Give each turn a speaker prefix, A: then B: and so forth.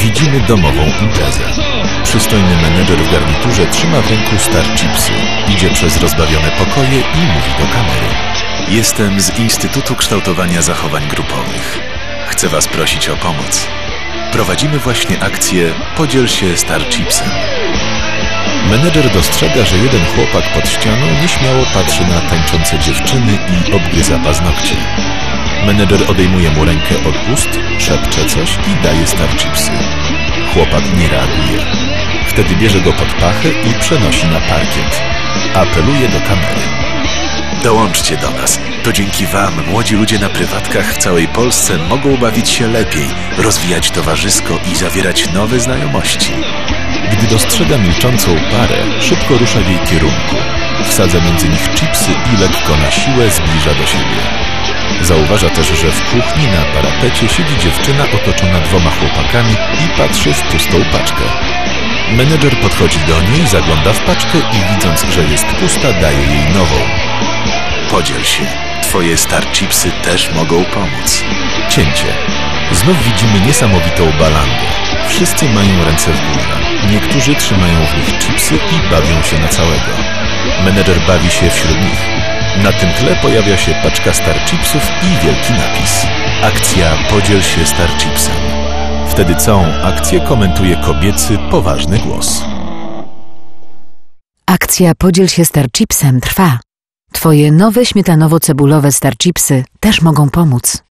A: Widzimy domową imprezę. Przystojny menedżer w garniturze trzyma w ręku star chipsy. Idzie przez rozbawione pokoje i mówi do kamery. Jestem z Instytutu Kształtowania Zachowań Grupowych. Chcę Was prosić o pomoc. Prowadzimy właśnie akcję Podziel się star chipsem. Menedżer dostrzega, że jeden chłopak pod ścianą nieśmiało patrzy na tańczące dziewczyny i obgryza paznokcie. Menedżer odejmuje mu rękę od ust, szepcze coś i daje star chipsy. Chłopak nie reaguje. Wtedy bierze go pod pachę i przenosi na parkiet. Apeluje do kamery. Dołączcie do nas. To dzięki Wam młodzi ludzie na prywatkach w całej Polsce mogą bawić się lepiej, rozwijać towarzysko i zawierać nowe znajomości. Gdy dostrzega milczącą parę, szybko rusza w jej kierunku. Wsadza między nich chipsy i lekko na siłę zbliża do siebie. Zauważa też, że w kuchni na parapecie siedzi dziewczyna otoczona dwoma chłopakami i patrzy w pustą paczkę. Menedżer podchodzi do niej, zagląda w paczkę i widząc, że jest pusta, daje jej nową. Podziel się. Twoje star chipsy też mogą pomóc. Cięcie. Znów widzimy niesamowitą balangę. Wszyscy mają ręce w górze. Niektórzy trzymają w nich chipsy i bawią się na całego. Menedżer bawi się wśród nich. Na tym tle pojawia się paczka star chipsów i wielki napis. Akcja Podziel się star chipsem. Wtedy całą akcję komentuje kobiecy, poważny głos.
B: Akcja Podziel się Star Chipsem trwa. Twoje nowe śmietanowo-cebulowe Star Chipsy też mogą pomóc.